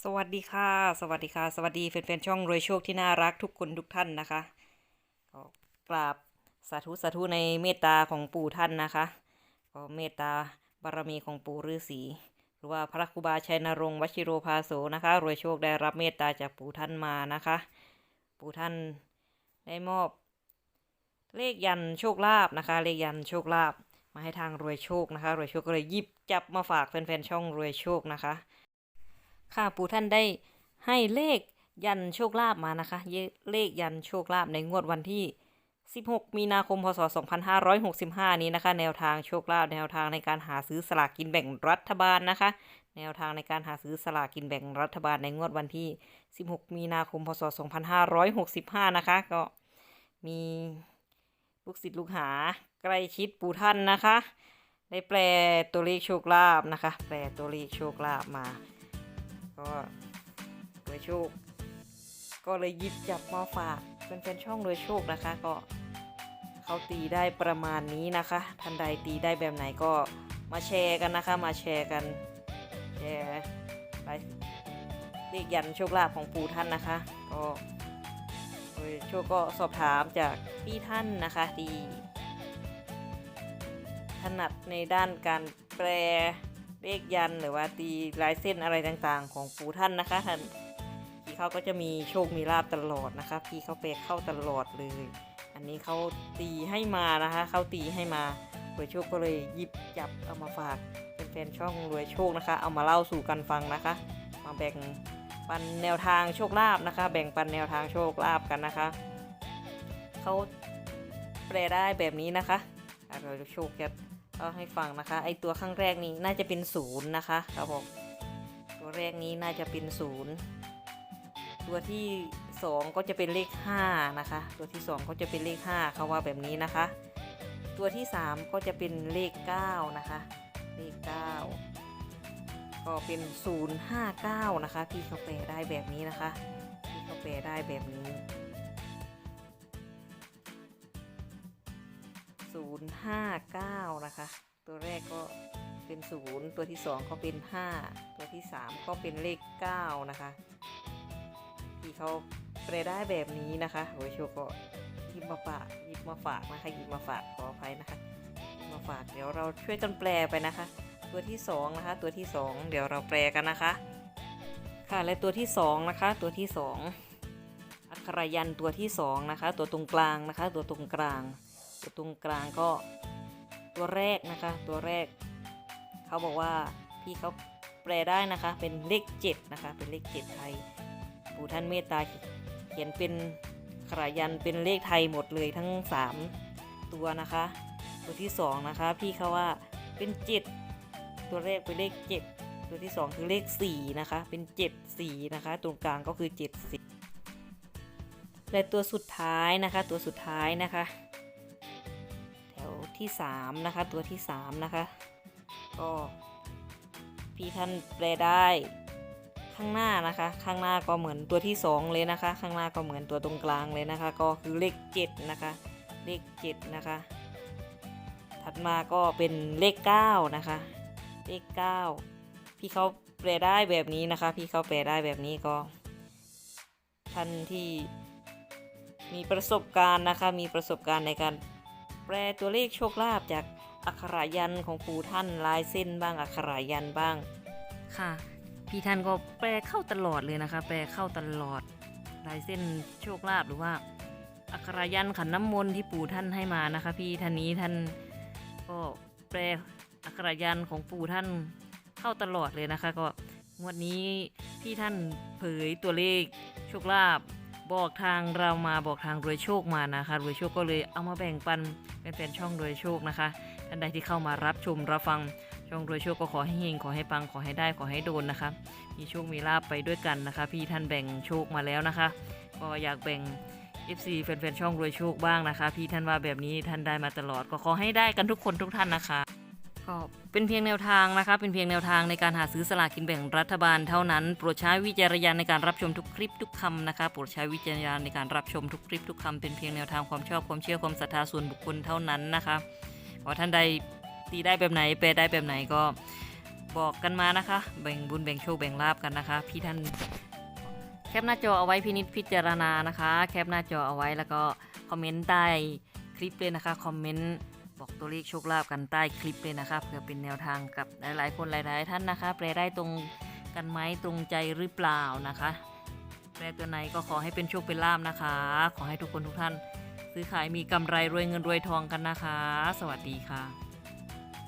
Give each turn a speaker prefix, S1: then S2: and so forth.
S1: สวัสดีค่ะ สวัสดีค่ะ สวัสดีแฟนๆช่องรวยโชคที่น่ารักทุกคนทุกท่านนะคะก็กราบสาธุสาธุในเมตตาของปู่ท่านนะคะก็เมตตาบารมีของปู่ฤาษีหรือว่าพระครูบาชัยนรงค์วชิโรภาโสนะคะรวยโชคได้รับเมตตาจากปู่ท่านมานะคะ ปู่ท่านได้มอบ เลขยันโชคลาภนะคะ เลขยันโชคลาภมาให้ทางรวยโชคนะคะ รวยโชคก็เลยหยิบจับมาฝากแฟนๆช่องรวยโชคนะคะ ค่ะปู่ท่านได้ให้เลขยันโชคลาภมานะคะ เลขยันโชคลาภในงวดวันที่ 16 มีนาคม พศ 2565 นี้นะคะ แนวทางโชคลาภแนวทางในการหาซื้อสลากกินแบ่งรัฐบาลนะคะ แนวทางในการหาซื้อสลากกินแบ่งรัฐบาลในงวดวันที่ 16 มีนาคม พศ 2565 นะคะ ก็มีลูกศิษย์ลูกหาใกล้ชิดปู่ท่านนะคะ ได้แปลตัวเลขโชคลาภนะคะ แปลตัวเลขโชคลาภมา ก็รวยโชค ก็เลยหยิบจับมาฝากเป็นแฟนช่องรวยโชคนะคะ ก็เขาตีได้ประมาณนี้นะคะท่านใดตีได้แบบไหนก็มาแชร์กันนะคะ มาแชร์กันแชร์ไปเลขยันโชคลาภของปู่ท่านนะคะ ก็รวยโชคก็สอบถามจากพี่ท่านนะคะที่ถนัดในด้านการแปล เลขยันหรือว่าตีลายเส้นอะไรต่างๆ ของปู่ท่านนะคะท่านพี่เขาก็จะมีโชคมีลาบตลอดนะคะ พี่เขาเปเข้าตลอดเลย อันนี้เขาตีให้มานะคะเขาตีให้มารวยโชคก็เลยหยิบจับเอามาฝากเป็นแฟนช่องรวยโชคนะคะ เอามาเล่าสู่กันฟังนะคะ มาแบ่งปันแนวทางโชคลาภนะคะ แบ่งปันแนวทางโชคลาภกันนะคะเขาแปลได้แบบนี้นะคะอะรวยโชคจะ เล่าให้ฟังนะคะ ไอตัวข้างแรกนี้น่าจะเป็นศูนย์นะคะครับผมตัวแรกนี้น่าจะเป็นศูนย์ตัวที่สองก็จะเป็นเลขห้านะคะ ตัวที่สองก็จะเป็นเลขห้าเขาว่าแบบนี้นะคะ ตัวที่สามก็จะเป็นเลขเก้านะคะ เลขเก้าก็เป็นศูนย์ห้าเก้านะคะ พี่เขาแปลได้แบบนี้นะคะ พี่เขาแปลได้แบบนี้ 059 นะคะ ตัวแรกก็เป็น 0 ตัวที่ 2 ก็เป็น 5 ตัวที่ 3 ก็เป็นเลข 9 นะคะพี่เขาแปลได้แบบนี้นะคะโอ้ยโชก็หยิบมาฝากหยิบมาฝากนะคะหยิบมาฝากขออภัยนะคะมาฝากเดี๋ยวเราช่วยกันแปลไปนะคะ ตัวที่ 2 นะคะ ตัวที่ 2 เดี๋ยวเราแปลกันนะคะ ค่ะและตัวที่ 2 นะคะ ตัวที่ 2อักขระยันตัวที่ 2 นะคะ ตัวตรงกลางนะคะ ตัวตรงกลาง ตัวตรงกลางก็ตัวแรกนะคะ ตัวแรก เขาบอกว่าพี่เขาแปลได้นะคะ เป็นเลขเจ็ดนะคะ เป็นเลขเจ็ดไทยปู่ท่านเมตตาเขียนเป็นขรายันเป็นเลขไทยหมดเลยทั้งสามตัวนะคะ ตัวที่สองนะคะ พี่เขาว่าเป็นเจ็ดตัวแรกเป็นเลขเจ็ดตัวที่สองคือเลขสี่นะคะ เป็นเจ็ดสี่นะคะ ตรงกลางก็คือเจ็ดสี่และตัวสุดท้ายนะคะ ตัวสุดท้ายนะคะ ที่สามนะคะ ตัวที่สามนะคะ ก็พี่ท่านแปลได้ข้างหน้านะคะ ข้างหน้าก็เหมือนตัวที่สองเลยนะคะ ข้างหน้าก็เหมือนตัวตรงกลางเลยนะคะ ก็คือเลขเจ็ดนะคะ เลขเจ็ดนะคะ ถัดมาก็เป็นเลขเก้านะคะ เลขเก้าพี่เขาแปลได้แบบนี้นะคะ พี่เขาแปลได้แบบนี้ก็ท่านที่มีประสบการณ์นะคะ มีประสบการณ์ในการ แปลตัวเลขโชคลาภจากอักขรายันของปู่ท่านลายเส้นบ้างอักขรายันบ้าง ค่ะ พี่ท่านก็แปลเข้าตลอดเลยนะคะ แปลเข้าตลอดลายเส้นโชคลาภหรือว่าอักขรายันขันน้ำมนต์ที่ปู่ท่านให้มานะคะ พี่ท่านนี้ท่านก็แปลอักขรายันของปู่ท่านเข้าตลอดเลยนะคะ ก็งวดนี้พี่ท่านเผยตัวเลขโชคลาภ บอกทางเรามาบอกทางรวยโชคมานะคะรวยโชคก็เลยเอามาแบ่งปันเป็นแฟนช่องรวยโชคนะคะท่านใดที่เข้ามารับชมรับฟังช่องรวยโชคก็ขอให้เฮงขอให้ปังขอให้ได้ขอให้โดนนะคะ มีโชคมีลาบไปด้วยกันนะคะ พี่ท่านแบ่งโชคมาแล้วนะคะ ก็อยากแบ่ง FC แฟนๆช่องรวยโชคบ้างนะคะ พี่ท่านว่าแบบนี้ท่านได้มาตลอดก็ขอให้ได้กันทุกคนทุกท่านนะคะ ก็เป็นเพียงแนวทางนะคะเป็นเพียงแนวทางในการหาซื้อสลากกินแบ่งรัฐบาลเท่านั้นโปรดใช้วิจารณญาณในการรับชมทุกคลิปทุกคำนะคะโปรดใช้วิจารณญาณในการรับชมทุกคลิปทุกคำเป็นเพียงแนวทางความชอบความเชื่อความศรัทธาส่วนบุคคลเท่านั้นนะคะขอท่านใดตีได้แบบไหนแปลได้แบบไหนก็บอกกันมานะคะ แบ่งบุญแบ่งโชคแบ่งลาบกันนะคะ พี่ท่านแคปหน้าจอเอาไว้พินิจพิจารณานะคะ แคปหน้าจอเอาไว้แล้วก็คอมเมนต์ใต้คลิปเลยนะคะคอมเมนต์ บอกตัวเลขโชคลาภกันใต้คลิปเลยนะคะเพื่อเป็นแนวทางกับหลายๆ คนหลาย ๆ ท่านนะคะ แปลได้ตรงกันไหมตรงใจหรือเปล่านะคะ แปลตัวไหนก็ขอให้เป็นโชคเป็นลาบนะคะ ขอให้ทุกคนทุกท่าน ซื้อขายมีกำไรรวยเงินรวยทองกันนะคะ สวัสดีค่ะ